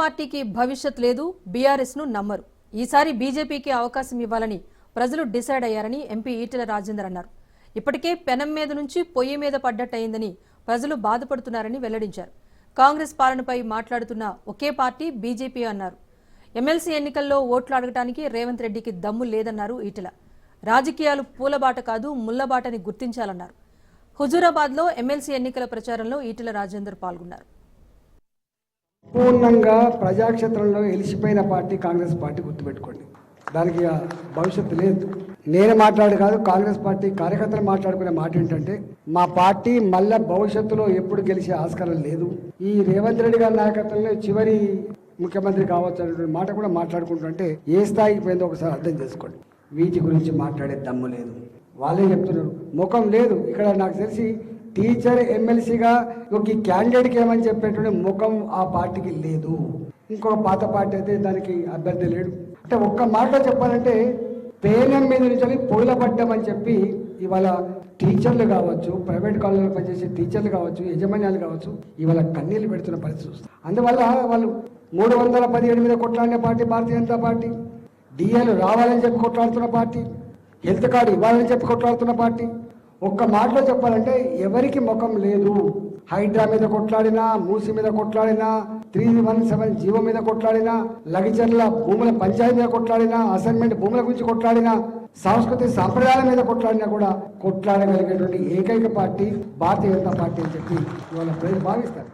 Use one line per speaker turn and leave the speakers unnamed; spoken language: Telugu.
పార్టీకి భవిష్యత్ లేదు బీఆర్ఎస్ను నమ్మరు. ఈసారి బీజేపీకి అవకాశం ఇవ్వాలని ప్రజలు డిసైడ్ అయ్యారని ఎంపీ ఈటెల రాజేందర్ అన్నారు. ఇప్పటికే పెనం మీద నుంచి పొయ్యి మీద పడ్డట్టయిందని ప్రజలు బాధపడుతున్నారని వెల్లడించారు. కాంగ్రెస్ పాలనపై మాట్లాడుతున్న ఒకే పార్టీ బీజేపీ అన్నారు. ఎమ్మెల్సీ ఎన్నికల్లో ఓట్లు అడగటానికి రేవంత్ రెడ్డికి దమ్ము లేదన్నారు ఈటెల. రాజకీయాలు పూలబాట కాదు ముల్లబాటని గుర్తించాలన్నారు. హుజూరాబాద్లో ఎమ్మెల్సీ ఎన్నికల ప్రచారంలో ఈటెల రాజేందర్ పాల్గొన్నారు.
పూర్ణంగా ప్రజాక్షేత్రంలో ఎలిసిపోయిన పార్టీ కాంగ్రెస్ పార్టీ గుర్తుపెట్టుకోండి. దానికి భవిష్యత్తు లేదు. నేను మాట్లాడు కాదు కాంగ్రెస్ పార్టీ కార్యకర్తలు మాట్లాడుకునే మాట ఏంటంటే మా పార్టీ మళ్ళా భవిష్యత్తులో ఎప్పుడు గెలిచే ఆస్కారం లేదు. ఈ రేవంత్ రెడ్డి గారి నాయకత్వంలో చివరి ముఖ్యమంత్రి కావచ్చు అనేటువంటి మాట కూడా మాట్లాడుకుంటుంటే ఏ స్థాయికి పోయిందో ఒకసారి అర్థం చేసుకోండి. వీటి గురించి మాట్లాడే దమ్ము లేదు. వాళ్ళే చెప్తున్నారు. ముఖం లేదు. ఇక్కడ నాకు తెలిసి టీచర్ ఎమ్మెల్సీగా ఒక క్యాండిడేట్కి ఏమని చెప్పేటువంటి ముఖం ఆ పార్టీకి లేదు. ఇంకొక పాత పార్టీ అయితే దానికి అభ్యర్థి లేడు. అంటే ఒక్క మాట చెప్పాలంటే పేనం మీద నుంచి పొయ్యిల పడ్డామని చెప్పి ఇవాళ టీచర్లు కావచ్చు ప్రైవేట్ కాలేజీలో పనిచేసే టీచర్లు కావచ్చు యజమాన్యాలు కావచ్చు ఇవాళ కన్నీళ్ళు పెడుతున్న పరిస్థితి వస్తుంది. అందువల్ల వాళ్ళు మూడు వందల పదిహేడు మీద కొట్లాడిన పార్టీ భారతీయ జనతా పార్టీ. డిఏలు రావాలని చెప్పి కొట్లాడుతున్న పార్టీ. హెల్త్ కార్డు ఇవ్వాలని చెప్పి కొట్లాడుతున్న పార్టీ. ఒక్క మాటలో చెప్పాలంటే ఎవరికి ముఖం లేదు. హైడ్రా మీద కొట్లాడినా మూసి మీద కొట్లాడినా త్రీ వన్ సెవెన్ జీవో మీద కొట్లాడినా లగిచర్ల భూముల పంచాయతీ మీద కొట్లాడినా అసైన్మెంట్ భూముల గురించి కొట్లాడినా సాంస్కృతిక సాంప్రదాయాల మీద కొట్లాడినా కూడా కొట్లాడగలిగేటువంటి ఏకైక పార్టీ భారతీయ జనతా పార్టీ అని చెప్పి ఇవాళ ప్రజలు భావిస్తారు.